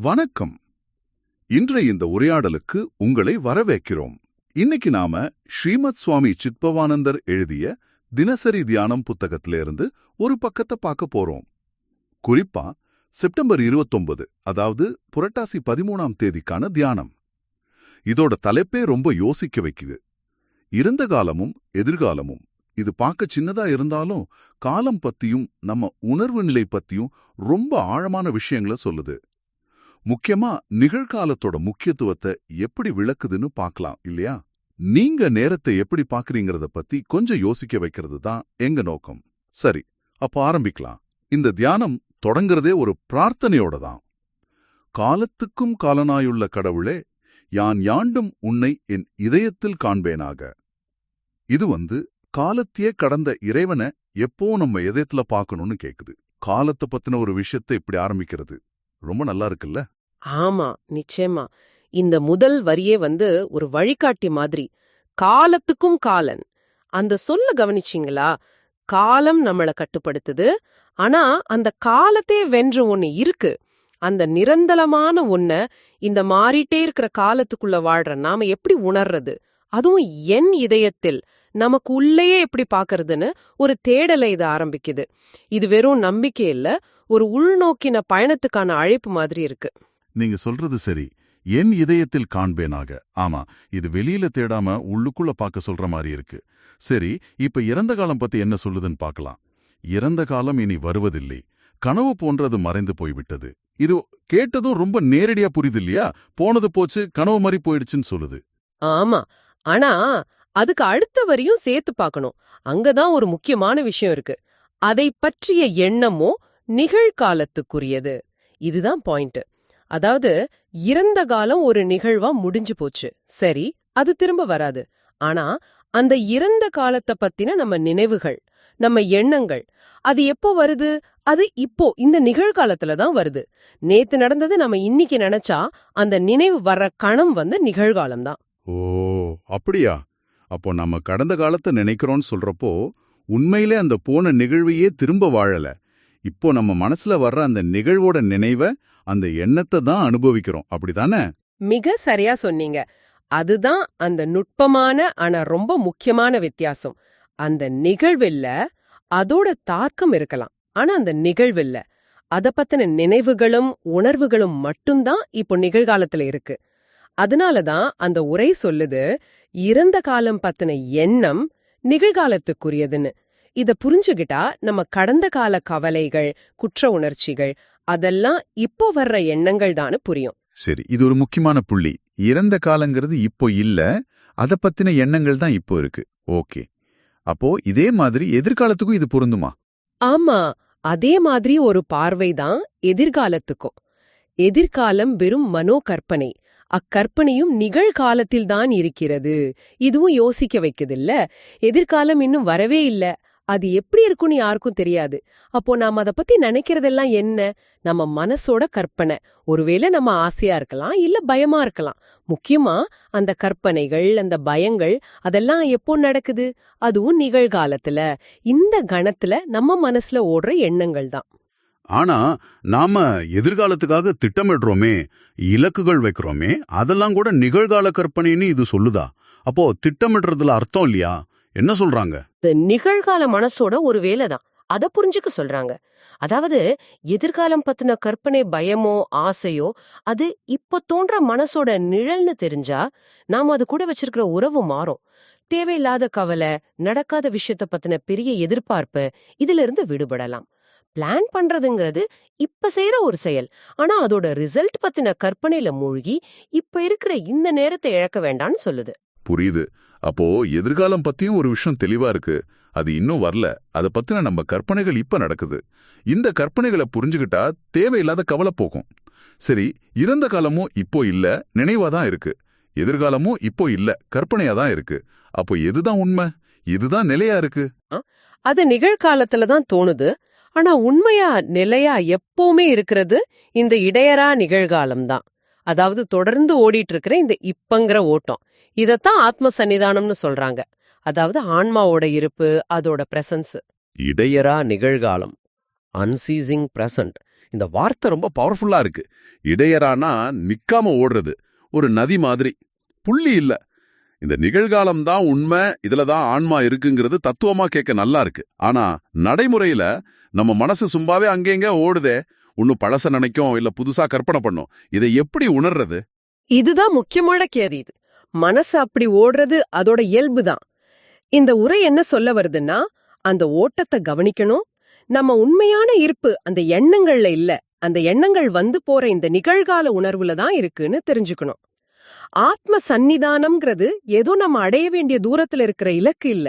வணக்கம். இன்றைய இந்த உரையாடலுக்கு உங்களை வரவேற்கிறோம். இன்னைக்கு நாம ஸ்ரீமத் சுவாமி சித்பவானந்தர் எழுதிய தினசரி தியானம் புத்தகத்திலிருந்து ஒரு பக்கத்தை பார்க்க போறோம். குறிப்பா செப்டம்பர் 29 அதாவது புரட்டாசி பதிமூணாம் தேதிக்கான தியானம். இதோட தலைப்பே ரொம்ப யோசிக்க வைக்குது. இறந்த காலமும் எதிர்காலமும் இது பார்க்க சின்னதா இருந்தாலும் காலம் பத்தியும் நம்ம உணர்வு நிலை பத்தியும் ரொம்ப ஆழமான விஷயங்களை சொல்லுது. முக்கியமா நிகழ்காலத்தோட முக்கியத்துவத்தை எப்படி விளக்குதுன்னு பார்க்கலாம் இல்லையா? நீங்க நேரத்தை எப்படி பாக்குறீங்கிறத பத்தி கொஞ்சம் யோசிக்க வைக்கிறது தான் எங்க நோக்கம். சரி அப்ப ஆரம்பிக்கலாம். இந்த தியானம் தொடங்குறதே ஒரு பிரார்த்தனையோட தான். காலத்துக்கும் காலனாயுள்ள கடவுளே யான் யாண்டும் உன்னை என் இதயத்தில் காண்பேனாக. இது வந்து காலத்தையே கடந்த இறைவனை எப்போ நம்ம இதயத்துல பார்க்கணும்னு கேக்குது. காலத்தை பத்தின ஒரு விஷயத்தை இப்படி ஆரம்பிக்கிறது. ரொம்ப நல்லா இருக்குல்ல? ஆமா நிச்சயமா. இந்த முதல் வரியே வந்து ஒரு வழிகாட்டி மாதிரி. காலத்துக்கும் காலன். அந்த சொல்ல கவனிச்சீங்களா? காலம் நம்மள கட்டுப்படுத்துது. ஆனா அந்த காலத்தே வென்ற ஒண்ணு இருக்கு. அந்த நிரந்தரமான ஒன்ன இந்த மாறிட்டே இருக்கிற காலத்துக்குள்ள வாழ்ற நாம எப்படி உணர்றது? அதுவும் என் இதயத்தில். நமக்கு உள்ளேயே எப்படி பாக்குறதுன்னு ஒரு தேடலை இது ஆரம்பிக்குது. இது வெறும் நம்பிக்கை இல்ல ஒரு உள்நோக்கின பயணத்துக்கான அழைப்பு மாதிரி இருக்கு. நீங்க சொல்றது சரி. என் இதயத்தில் காண்பேனாக. ஆமா இது வெளியில தேடாம உள்ளுக்குள்ள பார்க்க சொல்ற மாதிரி இருக்கு. சரி இப்ப இறந்த காலம் பத்தி என்ன சொல்லுதுன்னு பார்க்கலாம். இறந்த காலம் இனி வருவதில்லை. கனவு போன்றது மறைந்து போய்விட்டது. இது கேட்டதும் ரொம்ப நேரடியா புரியுது இல்லையா போனது போச்சு கனவு மாதிரி போயிடுச்சுன்னு சொல்லுது. ஆமா. ஆனா அதுக்கு அடுத்த வரியும் சேர்த்து பார்க்கணும். அங்கதான் ஒரு முக்கியமான விஷயம் இருக்கு. அதை பற்றிய எண்ணமோ நிகழ்காலத்துக்குரியது. இதுதான் பாயிண்ட் அதாவது இறந்த காலம் ஒரு நிகழ்வா முடிஞ்சு போச்சு. சரி அது திரும்ப வராது. ஆனா அந்த இறந்த காலத்தை பத்தின நம்ம நினைவுகள் நம்ம எண்ணங்கள் அது எப்போ வருது? அது இப்போ இந்த நிகழ்காலத்துல தான் வருது. நேத்து நடந்தது நம்ம இன்னைக்கு நினைச்சா அந்த நினைவு வர்ற கணம் வந்து நிகழ்காலம் தான். ஓ அப்படியா? அப்போ நம்ம கடந்த காலத்தை நினைக்கிறோம்னு சொல்றப்போ உண்மையிலே அந்த போன நிகழ்வையே திரும்ப வாழல. இப்போ நம்ம மனசுல வர்ற அந்த நிகழ்வோட நினைவை அந்த எண்ணத்தை தான் அனுபவிக்கிறோம். அப்படிதானே? மிக சரியா சொன்னீங்க. அதுதான் அந்த நுட்பமான ஆனா ரொம்ப முக்கியமான வித்தியாசம். அந்த நிகழ்வில்ல அதோட தாக்கம் இருக்கலாம். ஆனா அந்த நிகழ்வில்ல. அத பத்தின நினைவுகளும் உணர்வுகளும் மட்டும்தான் இப்போ நிகழ்காலத்துல இருக்கு. அதனாலதான் அந்த உரை சொல்லுது இறந்த காலம் பத்தின எண்ணம் நிகழ்காலத்துக்குரியதுன்னு. இத புரிஞ்சுகிட்டா நம்ம கடந்த கால கவலைகள் குற்ற உணர்ச்சிகள் அதெல்லாம் இப்போ வர்ற எண்ணங்கள் தானு புரியும். சரி இது ஒரு முக்கியமான புள்ளி. இறந்த காலங்கிறது இப்போ இல்ல அத பத்தின எண்ணங்கள் தான் இப்போ இருக்கு. ஓகே. அப்போ இதே மாதிரி எதிர்காலத்துக்கும் இது பொருந்துமா? ஆமா அதே மாதிரி ஒரு பார்வைதான் எதிர்காலத்துக்கும். எதிர்காலம் வெறும் மனோகற்பனை. அக்கற்பனையும் நிகழ்காலத்தில்தான் இருக்கிறது. இதுவும் யோசிக்க வைக்குதில்ல? எதிர்காலம் இன்னும் வரவே இல்ல. அது எப்படி இருக்கும்னு யாருக்கும் தெரியாது. அப்போ நாம அத பத்தி நினைக்கிறதெல்லாம் என்ன? நம்ம மனசோட கற்பனை. ஒருவேளை நம்ம ஆசையா இருக்கலாம் இல்ல பயமா இருக்கலாம். முக்கியமா அந்த கற்பனைகள் அந்த பயங்கள் அதெல்லாம் எப்போ நடக்குது? அதுவும் நிகழ்காலத்துல. இந்த கணத்துல நம்ம மனசுல ஓடுற எண்ணங்கள் தான். ஆனா நாம எதிர்காலத்துக்காக திட்டமிடுறோமே இலக்குகள் வைக்கிறோமே அதெல்லாம் கூட நிகழ்கால கற்பனைன்னு இது சொல்லுதா? அப்போ திட்டமிடுறதுல அர்த்தம் இல்லையா? என்ன சொல்றாங்க? நிகழ்கால மனசோட ஒரு வேலை தான். அத புரிஞ்சுக்க சொல்றாங்க. அதாவது எதிர்காலம் பத்தின கற்பனை பயமோ ஆசையோ அது இப்ப தோன்ற மனசோட நிழல்னு தெரிஞ்சா நாம அது கூட வச்சிருக்கிற உறவு மாறும். தேவையில்லாத கவலை நடக்காத விஷயத்த பத்தின பெரிய எதிர்பார்ப்பு இதுல இருந்து விடுபடலாம். பிளான் பண்றதுங்கிறது இப்ப செய்யற ஒரு செயல். ஆனா அதோட ரிசல்ட் பத்தின கற்பனையில மூழ்கி இப்ப இருக்கிற இந்த நேரத்தை இழக்க வேண்டாம்னு சொல்லுது. புரியுது. அப்போ எதிர்காலம் பத்தியும் ஒரு விஷயம் தெளிவா இருக்கு. அது இன்னும் வரல. அத பத்தின நம்ம கற்பனைகள் இப்ப நடக்குது. இந்த கற்பனைகளை புரிஞ்சுகிட்டா தேவையில்லாத கவலை போகும். சரி இறந்த காலமும் இப்போ இல்ல நினைவா தான் இருக்கு. எதிர்காலமும் இப்போ இல்ல கற்பனையா தான் இருக்கு. அப்போ எதுதான் உண்மை? இதுதான் நிலையா இருக்கு. அது நிகழ்காலத்துல தான் தோணுது. ஆனா உண்மையா நிலையா எப்பவுமே இருக்கிறது இந்த இடையரா நிகழ்காலம் தான். அதாவது தொடர்ந்து ஓடிட்டு இருக்கிற இந்த இப்பங்கிற ஓட்டம். இதத்தான் ஆத்ம சன்னிதானம்னு சொல்றாங்க. அதாவது ஆன்மாவோட இருப்பு அதோட பிரசன்ஸ் இடையரா நிகழ்காலம். அன்சீசிங் பிரசன்ட் இந்த வார்த்தை ரொம்ப பவர்ஃபுல்லா இருக்கு. இடையரானா நிக்காம ஓடுறது. ஒரு நதி மாதிரி. புள்ளி இல்ல. இந்த நிகழ்காலம் தான் உண்மை இதுல தான் ஆன்மா இருக்குங்கிறது தத்துவமா கேட்க நல்லா இருக்கு. ஆனா நடைமுறையில நம்ம மனசு சும்மாவே அங்கேங்க ஓடுதே. ஒன்னும் பழச நினைக்கும் இல்ல புதுசா கற்பனை பண்ணும். இதை எப்படி உணர்றது? இதுதான் முக்கியமான கேதி இது. மனசு அப்படி ஓடுறது அதோட இயல்புதான் இந்த உரை என்ன சொல்ல வருதுன்னா அந்த ஓட்டத்தை கவனிக்கணும். நம்ம உண்மையான இருப்பு அந்த எண்ணங்கள்ல இல்ல. அந்த எண்ணங்கள் வந்து போற இந்த நிகழ்கால உணர்வுல தான் இருக்குன்னு தெரிஞ்சுக்கணும். ஆத்ம சந்நிதானம்ங்கிறது ஏதோ நம்ம அடைய வேண்டிய தூரத்துல இருக்கிற இலக்கு இல்ல.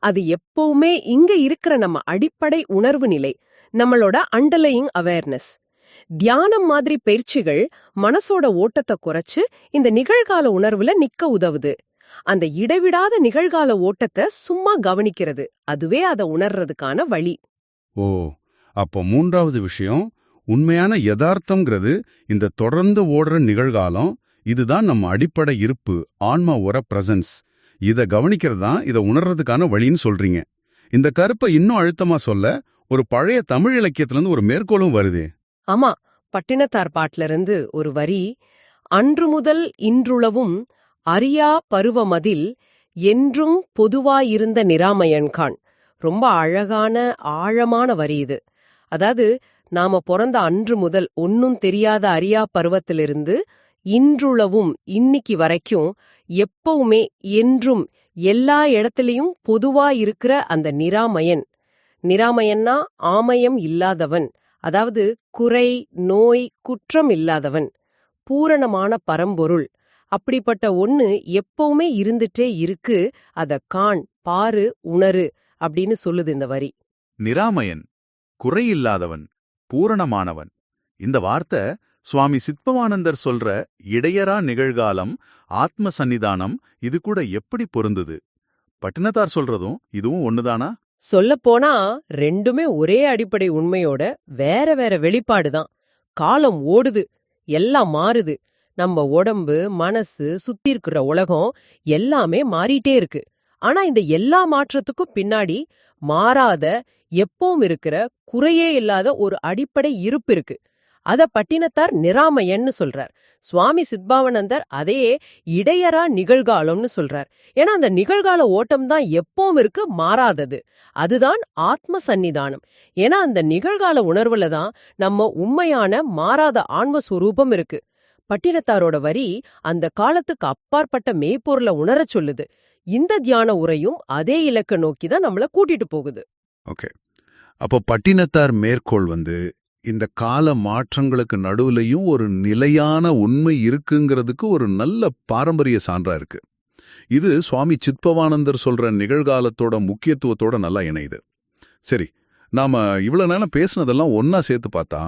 அது எப்பவுமே இங்க இருக்கிற நம்ம அடிப்படை உணர்வு நிலை நம்மளோட அண்டர்லையிங் அவேர்னஸ் தியானம் மாதிரி பயிற்சிகள் மனசோட ஓட்டத்தை குறைச்சு இந்த நிகழ்கால உணர்வுல நிக்க உதவுது. அந்த இடைவிடாத நிகழ்கால ஓட்டத்தை சும்மா கவனிக்கிறது அதுவே அதை உணர்றதுக்கான வழி. ஓ அப்போ மூன்றாவது விஷயம் உண்மையான யதார்த்தம்ங்கிறது இந்த தொடர்ந்து ஓடுற நிகழ்காலம் இதுதான் நம்ம அடிப்படை இருப்பு ஆன்மா ஓர பிரசன்ஸ் இத கவனிக்கிறது தான் இதை உணர்றதுக்கான வழின்னு சொல்றீங்க. இந்த கருப்பை இன்னும் அழுத்தமா சொல்ல ஒரு பழைய தமிழ் இலக்கியத்திலிருந்து ஒரு மேற்கோளும் வருது. ஆமா பட்டினத்தார் பாட்டிலிருந்து ஒரு வரி அன்று முதல் இன்றுளவும் அறியா பருவமதில் என்றும் பொதுவாயிருந்த நிராமயன்கான் ரொம்ப அழகான ஆழமான வரி இது. அதாவது நாம பிறந்த அன்று முதல் ஒன்னும் தெரியாத அறியா பருவத்திலிருந்து இன்றுளவும் இன்னிக்கு வரைக்கும் எப்பவுமே என்றும் எல்லா இடத்துலயும் பொதுவா இருக்கிற அந்த நிராமயன். நிராமயன்னா ஆமயம் இல்லாதவன் அதாவது குறை நோய் குற்றம் இல்லாதவன் பூரணமான பரம்பொருள். அப்படிப்பட்ட ஒண்ணு எப்பவுமே இருந்துட்டே இருக்கு அத காண் பாரு உணரு அப்படின்னு சொல்லுது இந்த வரி. நிராமயன் குறையில்லாதவன் பூரணமானவன். இந்த வார்த்தை சுவாமி சித்பவானந்தர் சொல்ற இடையரா நிகழ்காலம் ஆத்ம சந்நிதானம் இது கூட எப்படி பொருந்துது? பட்டினத்தார் சொல்றதும் இதுவும் ஒண்ணுதானா? சொல்லப்போனா ரெண்டுமே ஒரே அடிப்படை உண்மையோட வேற வேற வெளிப்பாடுதான் காலம் ஓடுது எல்லாம் மாறுது. நம்ம உடம்பு மனசு சுத்தி இருக்கிற உலகம் எல்லாமே மாறிட்டே இருக்கு. ஆனா இந்த எல்லா மாற்றத்துக்கும் பின்னாடி மாறாத எப்பவும் இருக்கிற குறையே இல்லாத ஒரு அடிப்படை இருப்பு இருக்கு. அத பட்டினத்தார் நிராமையன்னு சொல்றார். சுவாமி சித்பாவனந்தர் அதையே இடையரா நிகழ்காலம்னு சொல்றார். ஏன்னா அந்த நிகழ்கால ஓட்டம் தான் எப்பவும் இருக்கு மாறாதது. அதுதான் ஆத்ம சந்நிதானம் ஏன்னா அந்த நிகழ்கால உணர்வுல தான் நம்ம உண்மையான மாறாத ஆன்மஸ்வரூபம் இருக்கு. பட்டினத்தாரோட வரி அந்த காலத்துக்கு அப்பாற்பட்ட மேய்ப்பொருளை உணரச் சொல்லுது. இந்த தியான உரையும் அதே இலக்க நோக்கி தான் நம்மள கூட்டிட்டு போகுது. ஓகே. அப்போ பட்டினத்தார் மேற்கோள் வந்து இந்த கால மாற்றங்களுக்கு நடுவுலையும் ஒரு நிலையான உண்மை இருக்குங்கிறதுக்கு ஒரு நல்ல பாரம்பரிய சான்றா இருக்கு. இது சுவாமி சித்பவானந்தர் சொல்ற நிகழ்காலத்தோட முக்கியத்துவத்தோட நல்லா இணையுது. சரி நாம இவ்வளவு நேரம் பேசுனதெல்லாம் ஒன்னா சேர்த்து பார்த்தா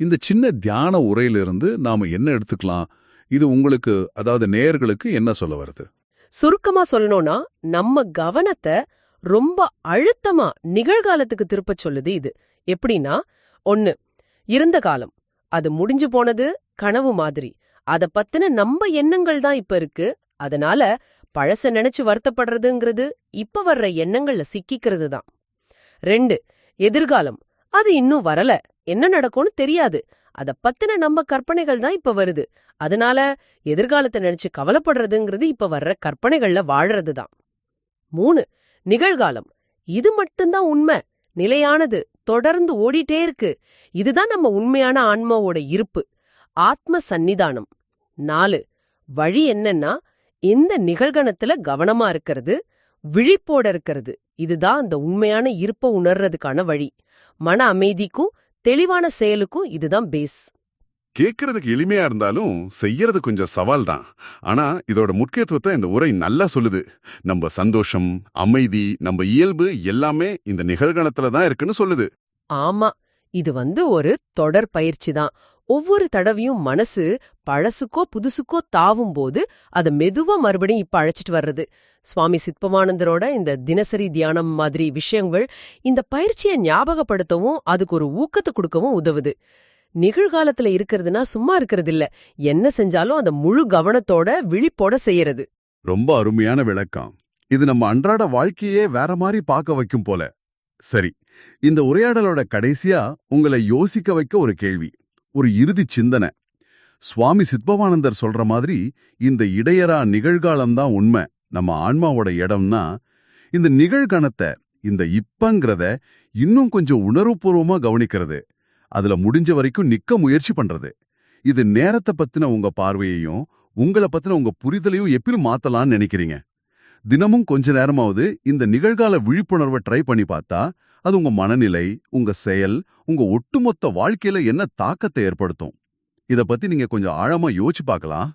இந்த சின்ன தியான உரையிலிருந்து நாம என்ன எடுத்துக்கலாம்? இது உங்களுக்கு அதாவது நேயர்களுக்கு என்ன சொல்ல வருது? சுருக்கமா சொல்லணும்னா நம்ம கவனத்தை ரொம்ப அழுத்தமா நிகழ்காலத்துக்கு திருப்பச் சொல்லுது இது. எப்படின்னா ஒன்னு இருந்த காலம். அது முடிஞ்சு போனது கனவு மாதிரி. அத பத்தின நம்ம எண்ணங்கள் தான் இப்ப இருக்கு. அதனால பழச நினைச்சு வருத்தப்படுறதுங்கிறது இப்ப வர்ற எண்ணங்கள்ல சிக்கிக்கிறது தான். ரெண்டு எதிர்காலம். அது இன்னும் வரல. என்ன நடக்கும்னு தெரியாது. அத பத்தின நம்ம கற்பனைகள் தான் இப்ப வருது. அதனால எதிர்காலத்தை நினைச்சு கவலைப்படுறதுங்கிறது இப்ப வர்ற கற்பனைகள்ல வாழறது தான். மூணு நிகழ்காலம். இது மட்டும்தான் உண்மை. நிலையானது. தொடர்ந்து ஓடிட்டே இருக்கு. இதுதான் நம்ம உண்மையான ஆன்மாவோட இருப்பு. ஆத்ம சந்நிதானம். நாலு வழி என்னன்னா இந்த நிகழ்கணத்துல கவனமா இருக்கிறது விழிப்போட இருக்கிறது. இதுதான் அந்த உண்மையான இருப்ப உணர்றதுக்கான வழி. மன அமைதிக்கும் தெளிவான செயலுக்கும் இதுதான் பேஸ் கேட்கறதுக்கு எளிமையா இருந்தாலும் செய்யறது கொஞ்சம் சவால் தான் ஆனா இதோட முக்கியத்துவத்தை இந்த உரை நல்லா சொல்லுது. நம்ம சந்தோஷம் அமைதி நம்ம இயல்பு எல்லாமே இந்த நிகழ்கணத்துல தான் இருக்குன்னு சொல்லுது. ஆமா இது வந்து ஒரு தொடர் பயிற்சி தான். ஒவ்வொரு தடவையும் மனசு பழசுக்கோ புதுசுக்கோ தாவும் போது அத மெதுவா மறுபடியும் இப்ப அழைச்சிட்டு வர்றது. சுவாமி சித்பவானந்தரோட இந்த தினசரி தியானம் மாதிரி விஷயங்கள் இந்த பயிற்சியை ஞாபகப்படுத்தவும் அதுக்கு ஒரு ஊக்கத்தை கொடுக்கவும் உதவுது. நிகழ்காலத்துல இருக்கிறதுனா சும்மா இருக்கிறது இல்ல என்ன செஞ்சாலும் அந்த முழு கவனத்தோட விழிப்போட செய்யறது. ரொம்ப அருமையான விளக்கம். இது நம்ம அன்றாட வாழ்க்கையே வேற மாதிரி பார்க்க வைக்கும் போல. சரி இந்த உரையாடலோட கடைசியா உங்களை யோசிக்க வைக்க ஒரு கேள்வி ஒரு இறுதி சிந்தனை. சுவாமி சித்பவானந்தர் சொல்ற மாதிரி இந்த இடையரா நிகழ்காலம்தான் உண்மை நம்ம ஆன்மாவோட இடம்னா இந்த நிகழ்கணத்தை இந்த இப்பங்கிறத இன்னும் கொஞ்சம் உணர்வுபூர்வமா கவனிக்கிறது. அதுல முடிஞ்ச வரைக்கும் நிக்க முயற்சி பண்றது. இது நேரத்தை பத்தின உங்க பார்வையையும் உங்களை பத்தின உங்க புரிதலையும் எப்படி மாத்தலாம்னு நினைக்கிறீங்க. தினமும் கொஞ்ச நேரமாவது இந்த நிகழ்கால விழிப்புணர்வை ட்ரை பண்ணி பார்த்தா அது உங்க மனநிலை உங்க செயல் உங்க ஒட்டுமொத்த வாழ்க்கையில என்ன தாக்கத்தை ஏற்படுத்தும். இத பத்தி நீங்க கொஞ்சம் ஆழமா யோசிச்சு பார்க்கலாம்.